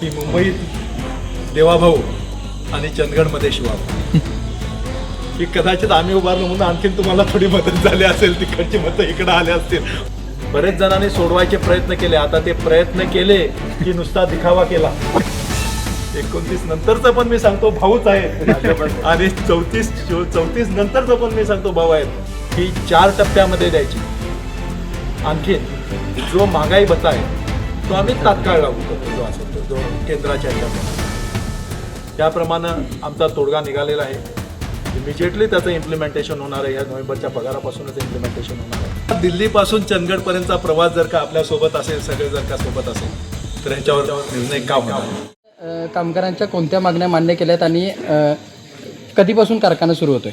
ती मुंबईत देवाभाऊ आणि चंदगडमध्ये शिवाभाऊ. की कदाचित आम्ही उभारलो म्हणून आणखीन तुम्हाला थोडी मदत झाली असेल तिकडची मतं इकडं आले असतील. बरेच जणांनी सोडवायचे प्रयत्न केले. आता ते प्रयत्न केले की नुसता दिखावा केला. एकोणतीस नंतरचं पण मी सांगतो भाऊच आहे आणि चौतीस चौतीस नंतरचं पण मी सांगतो भाऊ आहेत. की चार टप्प्यामध्ये द्यायची. आणखीन जो महागाई भत्ता आहे तो आम्ही तात्काळ लागू करतो जो असेल तो जो केंद्राच्या ह्याच्यामध्ये. त्याप्रमाणे आमचा तोडगा निघालेला आहे. इमिजिएटली त्याचं इम्प्लिमेंटेशन होणार आहे. या नोव्हेंबरच्या पगारापासूनच इम्प्लिमेंटेशन होणार आहे. दिल्लीपासून चंदगडपर्यंतचा प्रवास जर का आपल्यासोबत असेल सगळे जर का सोबत असेल तर ह्याच्यावर निर्णय का कामगारांच्या कोणत्या मागण्या मान्य केल्यात आणि कधीपासून कारखाना सुरू होतोय?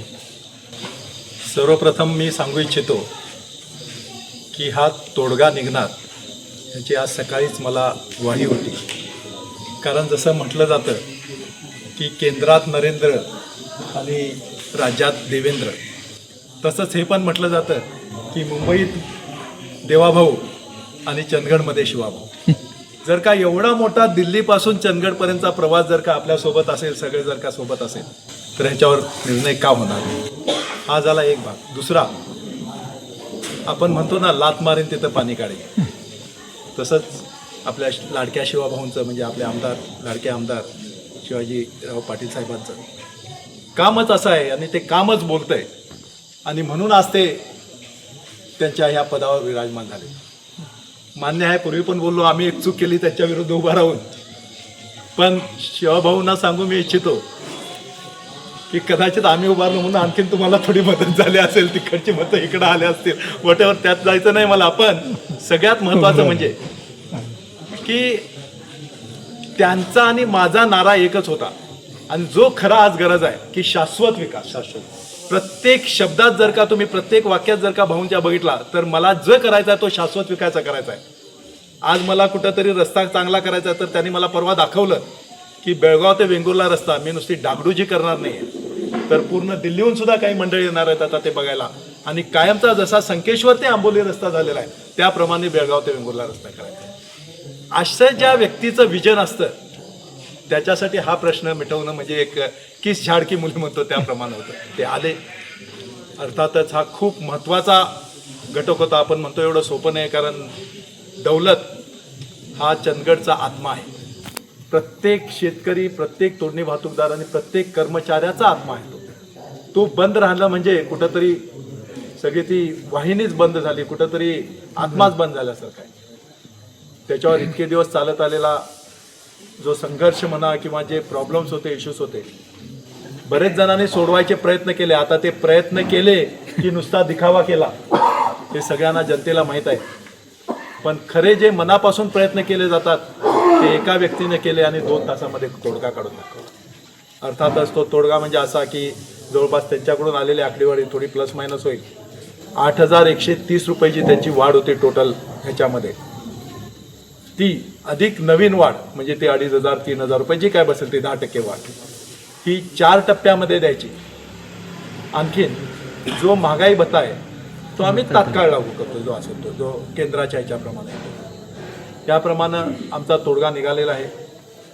सर्वप्रथम मी सांगू इच्छितो की हा तोडगा निघणार. ह्याची आज सकाळीच मला ग्वाही होती. कारण जसं म्हटलं जातं की केंद्रात नरेंद्र आणि राज्यात देवेंद्र. तसंच हे पण म्हटलं जातं की मुंबईत देवाभाऊ आणि चंदगडमध्ये शिवाभाऊ. जर का एवढा मोठा दिल्लीपासून चंदगडपर्यंतचा प्रवास जर का आपल्यासोबत असेल सगळे जर का सोबत असेल तर ह्याच्यावर निर्णय का होणार हा झाला एक भाग. दुसरा आपण म्हणतो ना लात मारेन तिथं पाणी काढेल तसंच आपल्या लाडक्या शिवाभाऊंचं म्हणजे आपले आमदार लाडके आमदार शिवाजीराव पाटील साहेबांचं. कामच असं आहे आणि ते कामच बोलतंय. आणि म्हणून आज ते त्यांच्या ह्या पदावर विराजमान झाले. मान्य आहे पूर्वी पण बोललो आम्ही एक चूक केली त्याच्याविरुद्ध उभा राहून. पण शिवाभाऊंना सांगू मी इच्छितो की कदाचित आम्ही उभारलो म्हणून आणखीन तुम्हाला थोडी मदत झाली असेल तिकडची मतं इकडे आले असतील. वटेवर त्यात जायचं नाही मला पण सगळ्यात महत्त्वाचं म्हणजे की त्यांचा आणि माझा नारा एकच होता. आणि जो खरा आज गरज आहे की शाश्वत विकास. शाश्वत. प्रत्येक शब्दात जर का तुम्ही प्रत्येक वाक्यात जर का भाऊंच्या बघितला तर मला जो करायचा आहे तो शाश्वत विकायचा करायचा आहे. आज मला कुठंतरी रस्ता चांगला करायचा आहे तर त्यांनी मला परवा दाखवलं की बेळगाव ते वेंगुर्ला रस्ता मी नुसती डागडुजी करणार नाही तर पूर्ण दिल्लीहून सुद्धा काही मंडळी येणार आहेत आता ते बघायला. आणि कायमचा जसा संकेश्वर ते आंबोली रस्ता झालेला आहे त्याप्रमाणे बेळगाव ते वेंगुर्ला रस्ता करायचा असं ज्या व्यक्तीचं विजन असतं त्याच्यासाठी हा प्रश्न मिटवणं म्हणजे एक किस झाडकी मुली म्हणतो त्याप्रमाणे होतं. ते आले. अर्थातच हा खूप महत्त्वाचा घटक होता. आपण म्हणतो एवढं सोपं नाही कारण दौलत हा चंदगडचा आत्मा आहे. प्रत्येक शेतकरी प्रत्येक तोडणी वाहतूकदार आणि प्रत्येक कर्मचाऱ्याचा आत्मा आहे. तो बंद राहिला म्हणजे कुठंतरी सगळी ती वाहिनीच बंद झाली कुठंतरी आत्माच बंद झाल्यासारखा आहे. त्याच्यावर इतके दिवस चालत आलेला जो संघर्ष म्हणा किंवा जे प्रॉब्लेम्स होते इश्यूज होते बरेच जणांनी सोडवायचे प्रयत्न केले. आता ते प्रयत्न केले की नुसता दिखावा केला. हे सगळ्यांना जनतेला माहीत आहे. पण खरे जे मनापासून प्रयत्न केले जातात ते एका व्यक्तीने केले आणि दोन तासामध्ये तोडगा काढून दाखवला. अर्थातच तो तोडगा म्हणजे असा की जवळपास त्यांच्याकडून आलेली आकडेवारी थोडी प्लस मायनस होईल. आठ हजार एकशे तीस रुपयाची त्यांची वाढ होती टोटल ह्याच्यामध्ये. ती अधिक नवीन वाढ म्हणजे ते अडीच हजार तीन हजार रुपये जी काय बसेल ती दहा टक्के वाढ. ही चार टप्प्यामध्ये द्यायची. आणखीन जो महागाई भत्ता आहे तो आम्ही तात्काळ लागू करतो जो असेल तो जो केंद्राच्या ह्याच्याप्रमाणे. त्याप्रमाणे आमचा तोडगा निघालेला आहे.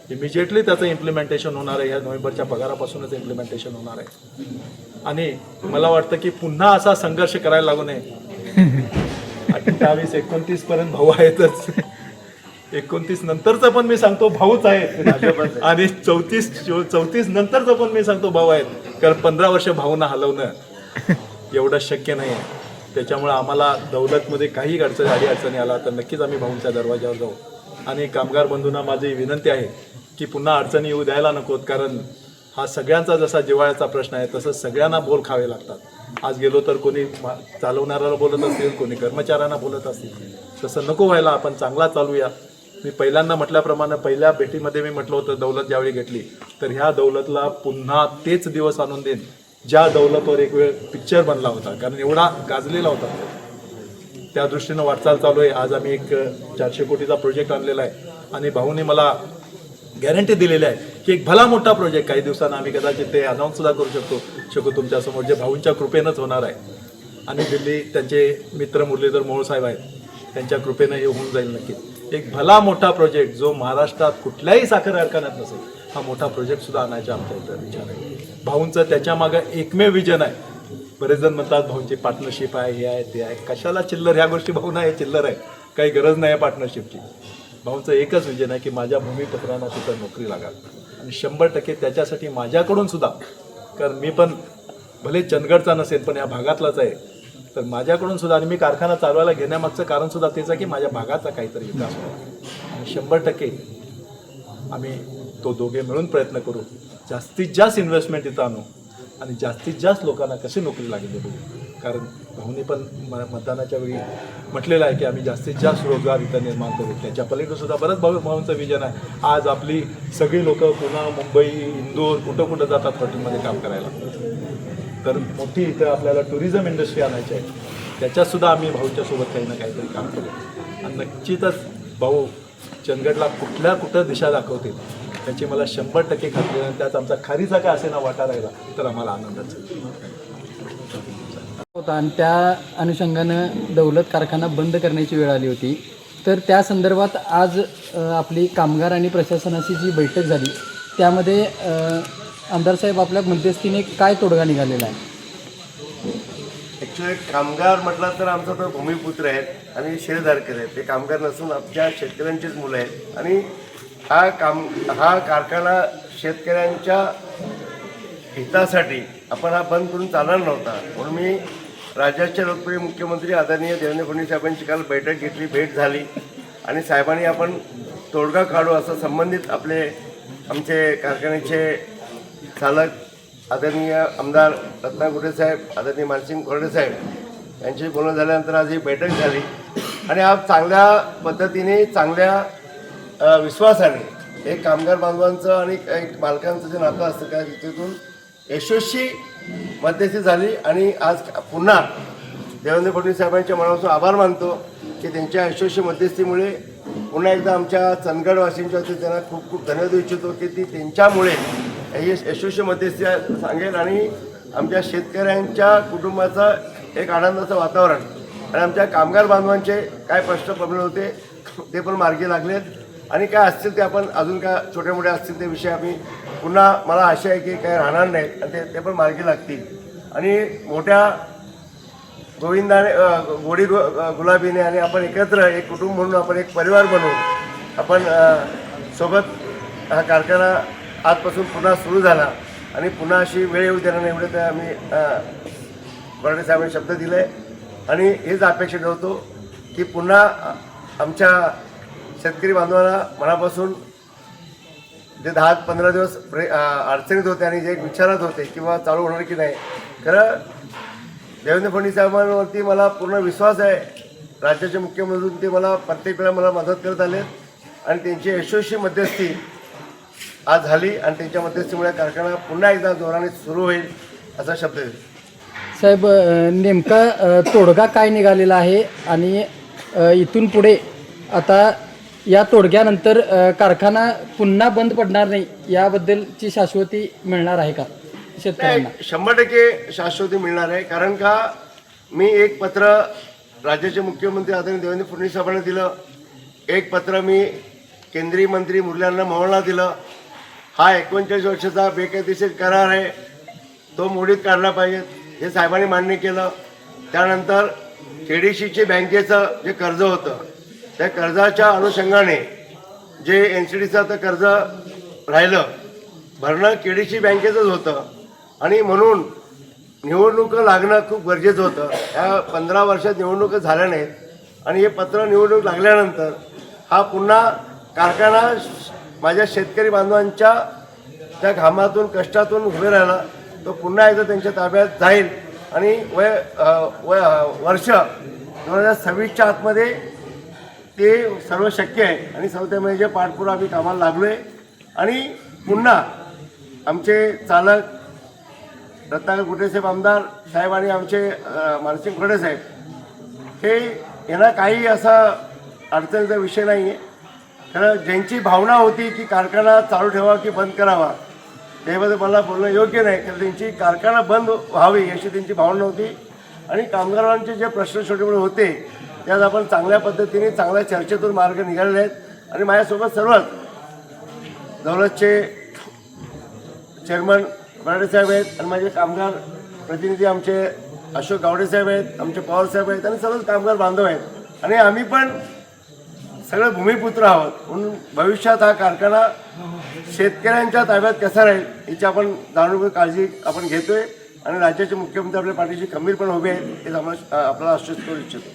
इमिजिएटली त्याचं इम्प्लिमेंटेशन होणार आहे. या नोव्हेंबरच्या पगारापासूनच इम्प्लिमेंटेशन होणार आहे. आणि मला वाटतं की पुन्हा असा संघर्ष करायला लागू नये. अठ्ठावीस एकोणतीस पर्यंत भाऊ आहेतच. एकोणतीस नंतरचं पण मी सांगतो भाऊच आहे आणि चौतीस चौतीस नंतरचं पण मी सांगतो भाऊ आहेत. कारण पंधरा वर्ष भाऊंना हलवणं एवढं शक्य नाही आहे त्याच्यामुळे आम्हाला दौलतमध्ये काही अडचणी आडी अडचणी आला तर नक्कीच आम्ही भाऊंच्या दरवाज्यावर जाऊ. आणि कामगार बंधूंना माझी विनंती आहे की पुन्हा अडचणी येऊ द्यायला नकोत कारण हा सगळ्यांचा जसा जिवाळ्याचा प्रश्न आहे तसं सगळ्यांना बोल खावे लागतात. आज गेलो तर कोणी मा- चालवणाऱ्याला बोलत असतील कोणी कर्मचाऱ्यांना बोलत असतील. तसं नको व्हायला आपण चांगला चालूया. मी पहिल्यांदा म्हटल्याप्रमाणे पहिल्या भेटीमध्ये मी म्हटलं होतं दौलत ज्यावेळी घेतली तर ह्या दौलतला पुन्हा तेच दिवस आणून देईन. ज्या दौलतवर एक वेळ पिक्चर बनला होता कारण एवढा गाजलेला होता तो. त्या दृष्टीनं वाटचाल चालू आहे. आज आम्ही एक चारशे कोटीचा प्रोजेक्ट आणलेला आहे. आणि भाऊने मला गॅरंटी दिलेली आहे की एक भला मोठा प्रोजेक्ट काही दिवसांना आम्ही कदाचित ते अनाऊन्स सुद्धा करू शकतो. शकू तुमच्यासमोर जे भाऊंच्या कृपेनंच होणार आहे. आणि दिल्ली त्यांचे मित्र मुरलीधर मोहोळ साहेब आहेत. त्यांच्या कृपेनं हे होऊन जाईल नक्की. एक भला मोठा प्रोजेक्ट जो महाराष्ट्रात कुठल्याही साखर कारखान्यात नसेल हा मोठा प्रोजेक्ट सुद्धा आणायचा आमचा इथं विचार आहे. भाऊंचं त्याच्यामागं एकमेव विजन आहे. बरेच जण म्हणतात भाऊंची पार्टनरशिप आहे हे आहे ते आहे. कशाला चिल्लर? ह्या गोष्टी भाऊ नाही चिल्लर आहे. काही गरज नाही आहे पार्टनरशिपची भाऊंचं एकच विजन आहे की माझ्या भूमिपत्रांना तिथं नोकरी लागाल आणि शंभर टक्के त्याच्यासाठी माझ्याकडून सुद्धा. कारण मी पण भले चंदगडचा नसेल पण या भागातलाच आहे. तर माझ्याकडून सुद्धा आणि मी कारखाना चालवायला घेण्यामागचं कारण सुद्धा तेच आहे की माझ्या भागाचा काहीतरी विकास व्हावा आणि शंभर टक्के आम्ही तो दोघे मिळून प्रयत्न करू. जास्तीत जास्त इन्व्हेस्टमेंट इथं आणू. आणि जास्तीत जास्त लोकांना कशी नोकरी लागेल ते बघू. कारण भाऊनी पण म मतदानाच्या वेळी म्हटलेलं आहे की आम्ही जास्तीत जास्त रोजगार इथं निर्माण करू. त्याच्या पलीकडे सुद्धा बरंच भाऊ भाऊंचं विजन आहे. आज आपली सगळी लोकं पुन्हा मुंबई इंदोर कुठं कुठं जातात हॉटेलमध्ये काम करायला. तर मोठी इथं आपल्याला टुरिझम इंडस्ट्री आणायची आहे. त्याच्यातसुद्धा आम्ही भाऊच्या सोबत काही ना काहीतरी काम करू. आणि नक्कीचच भाऊ चंदगडला कुठल्या कुठं दिशा दाखवतील त्याची मला शंभर टक्के खात्री आहे आणि त्यात आमचा खारीचा काय असे ना वाटा राहिला तर आम्हाला आनंदच होता आणि त्या अनुषंगानं दौलत कारखाना बंद करण्याची वेळ आली होती. तर त्या संदर्भात आज आपली कामगार आणि प्रशासनाची जी बैठक झाली त्यामध्ये आमदार साहेब आपल्या मध्यस्थीने काय तोडगा निघालेला आहे? ॲक्च्युली कामगार म्हटलं तर आमचा तर भूमिपुत्र आहेत आणि शेरधारकर आहेत. ते कामगार नसून आमच्या शेतकऱ्यांचीच मुलं आहेत. आणि हा काम हा कारखाना शेतकऱ्यांच्या हितासाठी आपण हा बंद करून चालणार नव्हता. म्हणून मी राज्याचे लोकप्रिय मुख्यमंत्री आदरणीय देवेंद्र फडणवीस साहेबांची काल बैठक घेतली भेट झाली. आणि साहेबांनी आपण तोडगा काढू असं संबंधित आपले आमचे कारखान्याचे चालक आदरणीय आमदार रत्नाकुटे साहेब आदरणीय मानसिंग खोर्डे साहेब यांची बोलणं झाल्यानंतर आज ही बैठक झाली. आणि आज चांगल्या पद्धतीने चांगल्या विश्वासाने एक कामगार बांधवांचं आणि एक मालकांचं जे नातं असतं त्या तिथून यशस्वी मध्यस्थी झाली आणि आज पुन्हा देवेंद्र फडणवीस साहेबांच्या मनापासून आभार मानतो की त्यांच्या यशस्वी मध्यस्थीमुळे पुन्हा एकदा आमच्या चंदगडवासींच्या वतीने त्यांना खूप खूप धन्यवाद देऊ इच्छितो की ती त्यांच्यामुळे यशस्वी मध्यस्थी सांगेल आणि आमच्या शेतकऱ्यांच्या कुटुंबाचं एक आनंदाचं वातावरण आणि आमच्या कामगार बांधवांचे काय प्रश्न प्रॉब्लेम होते ते पण मार्गी लागलेत. आणि काय असतील ते आपण अजून काय छोटे मोठे असतील ते विषय आम्ही पुन्हा मला आशा आहे की काही राहणार नाहीत आणि ते ते पण मार्गी लागतील. आणि मोठ्या गोविंदाने गोडी गु- गुलाबीने आणि आपण एकत्र एक कुटुंब म्हणून आपण एक परिवार बनवून आपण सोबत हा कारखाना आजपासून पुन्हा सुरू झाला. आणि पुन्हा अशी वेळ येऊ देणार नाही एवढे ते आम्ही बर्डे साहेबांनी शब्द दिले. आणि हेच अपेक्षा ठेवतो की पुन्हा आमच्या शेतकरी बांधवांना मनापासून जे दहा पंधरा दिवस प्रे अडचणीत होते आणि जे विचारत होते किंवा चालू होणार की नाही खरं देवेंद्र फडणवीस साहेबांवरती मला पूर्ण विश्वास आहे. राज्याचे मुख्यमंत्री ते मला प्रत्येक वेळा मला मदत करत आले आणि त्यांची यशस्वी मध्यस्थी आज झाली आणि त्यांच्या मध्यस्थीमुळे कारखाना पुन्हा एकदा जोराने सुरू होईल असा शब्द देतो साहेब नेमका तोडगा काय निघालेला आहे आणि इथून पुढे आता या तोडग्यानंतर अ, कारखाना पुन्हा बंद पडणार नाही याबद्दलची शाश्वती मिळणार आहे का शेतकऱ्यांना? नाही, शंभर टक्के शाश्वती मिळणार आहे. कारण का मी एक पत्र राज्याचे मुख्यमंत्री आदरणीय देवेंद्र फडणवीस साहेबांना दिलं. एक पत्र मी केंद्रीय मंत्री मुरलीधर मोहनला दिलं. हा एकोणचाळीस वर्षाचा बेकायदेशीर करार आहे. तो मोडीत काढला पाहिजे हे साहेबांनी मान्य केलं. त्यानंतर केडीसीचे बँकेचं जे कर्ज होतं त्या कर्जाच्या अनुषंगाने जे एन सी डीचं कर्ज राहिलं भरणं के डी सी बँकेचंच होतं आणि म्हणून निवडणुका लागणं खूप गरजेचं होतं. ह्या पंधरा वर्षात निवडणुका झाल्या नाहीत आणि हे पत्र निवडणूक लागल्यानंतर हा पुन्हा कारखाना माझ्या शेतकरी बांधवांच्या त्या घामातून कष्टातून उभे राहिला. तो पुन्हा एकदा त्यांच्या ताब्यात जाईल आणि वय वय वर्ष दोन हजार सव्वीसच्या आतमध्ये ते सर्व शक्य आहे. आणि चौथ्या जे पाठपुरा आम्ही कामाला लागलो आहे आणि पुन्हा आमचे चालक रत्नाकर गुटेसाहेब आमदार साहेब आणि आमचे मानसिंग खोडे साहेब हे यांना काही असा अडचणीचा विषय नाही आहे कारण ज्यांची भावना होती की कारखाना चालू ठेवा की बंद करावा त्याबद्दल मला बोलणं योग्य नाही. कारण त्यांची कारखाना बंद व्हावी अशी त्यांची भावना होती. आणि कामगारांचे जे प्रश्न छोटे मोठे होते त्यात आपण चांगल्या पद्धतीने चांगल्या चर्चेतून मार्ग निघालेले आहेत. आणि माझ्यासोबत सर्वच दौलतचे चेअरमन बराडे साहेब आहेत आणि माझे कामगार प्रतिनिधी आमचे अशोक गावडे साहेब आहेत आमचे पवार साहेब आहेत आणि सर्वच कामगार बांधव आहेत. आणि आम्ही पण सगळे भूमिपुत्र आहोत. म्हणून भविष्यात हा कारखाना शेतकऱ्यांच्या ताब्यात कसा राहील याची आपण जाणून काळजी आपण घेतोय. आणि राज्याचे मुख्यमंत्री आपल्या पाठीशी खंबीरपणे उभे आहेत हे आम्हाला आपल्याला आश्वस्त करू इच्छितो.